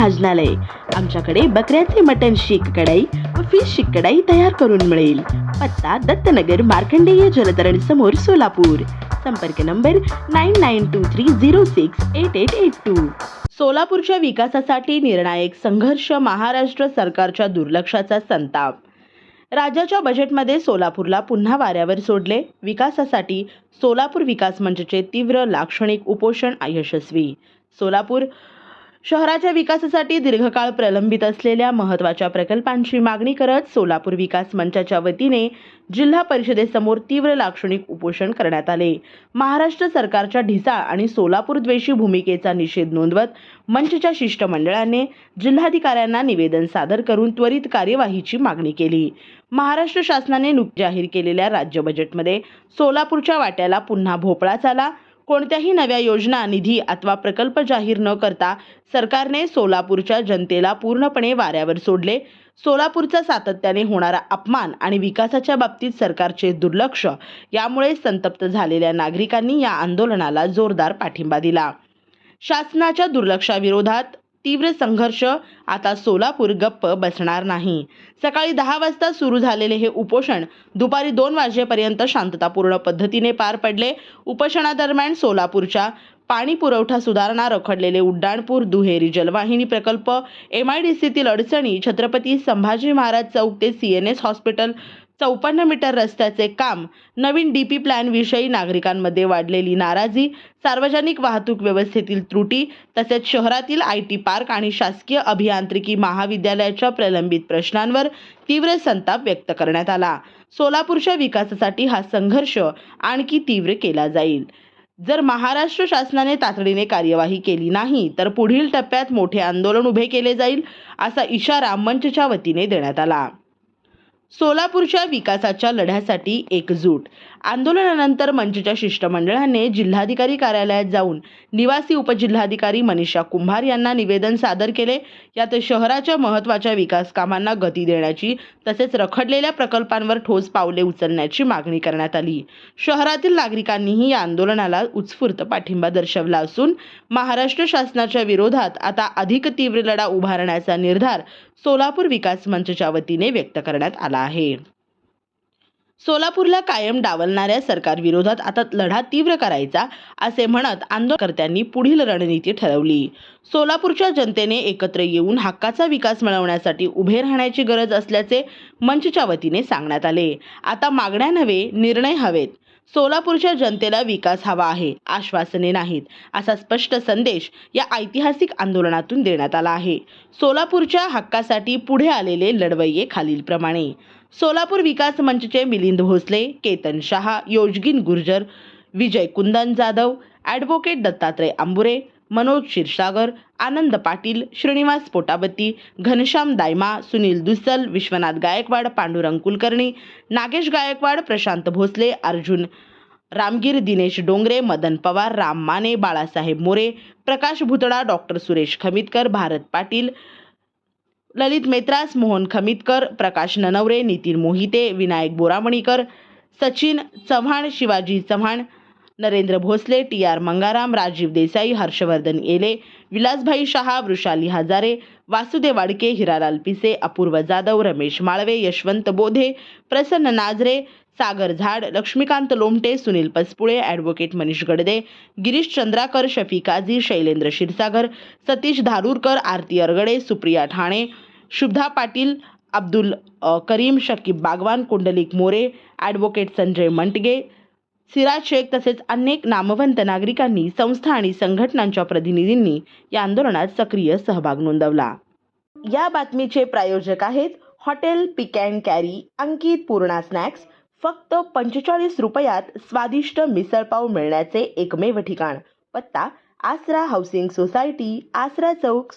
भाजनालय आमच्याकडे बकऱ्याचे मटण शीख कढाई व फिश शीख कढाई तयार करून मिळेल. पत्ता दत्तनगर मार्कंडेय जलतरण समोर सोलापूर. संपर्क number nine nine two three zero six eight eight eight two. सोलापूरच्या विकासासाठी निर्णायक संघर्ष महाराष्ट्र सरकारच्या दुर्लक्षाचा संताप. राज्याच्या बजेटमध्ये सोलापूरला पुन्हा वाऱ्यावर सोडले. विकासासाठी सोलापूर विकास मंचचे तीव्र लाक्षणिक उपोषण यशस्वी सोलापूर शहराच्या विकासासाठी दीर्घकाळ प्रलंबित असलेल्या महत्त्वाच्या प्रकल्पांची मागणी करत सोलापूर विकास मंचाच्या वतीने जिल्हा परिषदेसमोर तीव्र लाक्षणिक उपोषण करण्यात आले. महाराष्ट्र सरकारच्या ढिसाळ आणि सोलापूर द्वेषी भूमिकेचा निषेध नोंदवत मंचच्या शिष्टमंडळाने जिल्हाधिकाऱ्यांना निवेदन सादर करून त्वरित कार्यवाहीची मागणी केली. महाराष्ट्र शासनाने नुक जाहीर केलेल्या राज्य बजेटमध्ये सोलापूरच्या वाट्याला पुन्हा भोपळा चाला कोणत्याही नव्या योजना निधी अथवा प्रकल्प जाहीर न करता सरकारने सोलापूरच्या जनतेला पूर्णपणे वाऱ्यावर सोडले. सोलापूरचा सातत्याने होणारा अपमान आणि विकासाच्या बाबतीत सरकारचे दुर्लक्ष यामुळे संतप्त झालेल्या नागरिकांनी या आंदोलनाला जोरदार पाठिंबा दिला. शासनाच्या दुर्लक्षाविरोधात तीव्र संघर्ष आता सोलापूर गप्प बसणार नाही. सकाळी दहा वाजता सुरू झालेले हे उपोषण दुपारी दोन वाजेपर्यंत शांततापूर्ण पद्धतीने पार पडले. उपोषणादरम्यान सोलापूरच्या पाणी पुरवठा सुधारणा रखडलेले उड्डाणपूर दुहेरी जलवाहिनी प्रकल्प एम आय डी सीतील अडचणी छत्रपती संभाजी महाराज चौक ते सी एन एस हॉस्पिटल चौपन्न मीटर रस्त्याचे काम नवीन डी पी प्लॅनविषयी नागरिकांमध्ये वाढलेली नाराजी सार्वजनिक वाहतूक व्यवस्थेतील त्रुटी तसेच शहरातील आय टी पार्क आणि शासकीय अभियांत्रिकी महाविद्यालयाच्या प्रलंबित प्रश्नांवर तीव्र संताप व्यक्त करण्यात आला. सोलापूरच्या विकासासाठी हा संघर्ष आणखी तीव्र केला जाईल. जर महाराष्ट्र शासनाने तातडीने कार्यवाही केली नाही तर पुढील टप्प्यात मोठे आंदोलन उभे केले जाईल असा इशारा मंचच्या वतीने देण्यात आला. सोलापूरच्या विकासाच्या लढ्यासाठी एकजूट. आंदोलनानंतर मंचच्या शिष्टमंडळाने जिल्हाधिकारी कार्यालयात जाऊन निवासी उपजिल्हाधिकारी मनीषा कुंभार यांना निवेदन सादर केले. यात शहराच्या महत्त्वाच्या विकास कामांना गती देण्याची तसेच रखडलेल्या प्रकल्पांवर ठोस पावले उचलण्याची मागणी करण्यात आली. शहरातील नागरिकांनीही या आंदोलनाला उत्स्फूर्त पाठिंबा दर्शवला असून महाराष्ट्र शासनाच्या विरोधात आता अधिक तीव्र लढा उभारण्याचा निर्धार सोलापूर विकास मंचच्या वतीने व्यक्त करण्यात आला आहे. सोलापूरला कायम डावलणाऱ्या सरकारविरोधात आता लढा तीव्र करायचा असे म्हणत आंदोलनकर्त्यांनी पुढील रणनीती ठरवली. सोलापूरच्या जनतेने एकत्र येऊन हक्काचा विकास मिळवण्यासाठी उभे राहण्याची गरज असल्याचे मंचच्या वतीने सांगण्यात आले. आता मागण्या नव्हे निर्णय हवेत. सोलापूरच्या जनतेला विकास हवा आहे. आश्वासने नाहीत असा स्पष्ट संदेश या ऐतिहासिक आंदोलनातून देण्यात आला आहे. सोलापूरच्या हक्कासाठी पुढे आलेले लढवय्ये खालीलप्रमाणे. Solapur Vikas मंचचे Milind Bhosale Ketan Shah Yojgin Gurjar Vijay Kundan Jadhav advocate Dattatray Ambure Manoj Kshirsagar Anand Patil Shrinivas Potabatti Ghanshyam Dayma Sunil Dussal Vishwanath Gaikwad Pandurang Kulkarni Nagesh Gaikwad Prashant Bhosale Arjun Ramgir Dinesh Dongre Madan Pawar Ram Mane Balasaheb More Prakash Bhutada doctor Suresh Khamitkar Bharat Patil Lalit Metras Mohan Khamitkar Prakash Nanaware Nitin Mohite Vinayak Boramanikar Sachin Chavan Shivaji Chavan Narendra Bhosale T R Mangaram Rajiv Desai Harshvardhan Yele Vilasbhai Shah Vrushali Hazare Vasudev Wadke Hiralal पिसे अपूर्व जाधव रमेश माळवे यशवंत बोधे प्रसन्न Najare Sagar Zad Laxmikant Lomte Sunil Paspule advocate Manish Gadade Girish Chandrakar Shafi Kazi Shailendra Kshirsagar Satish Dharurkar Aarti Argade Supriya Thane Shubha Patil Abdul Karim Shakib Bagwan Kundalik More advocate Sanjay Mantage Siraj Shaikh तसेच अनेक नामवंत नागरिकांनी संस्था आणि संघटनांच्या प्रतिनिधींनी या आंदोलनात सक्रिय सहभाग नोंदवला. या बातमीचे प्रायोजक आहेत hotel pick and carry Ankit Purna snacks. फक्त पंचेचाळीस रुपयात स्वादिष्ट मिसळपाव मिळण्याचे एकमेव ठिकाण. पत्ता आसरा हाऊसिंग सोसायटी आसरा चौक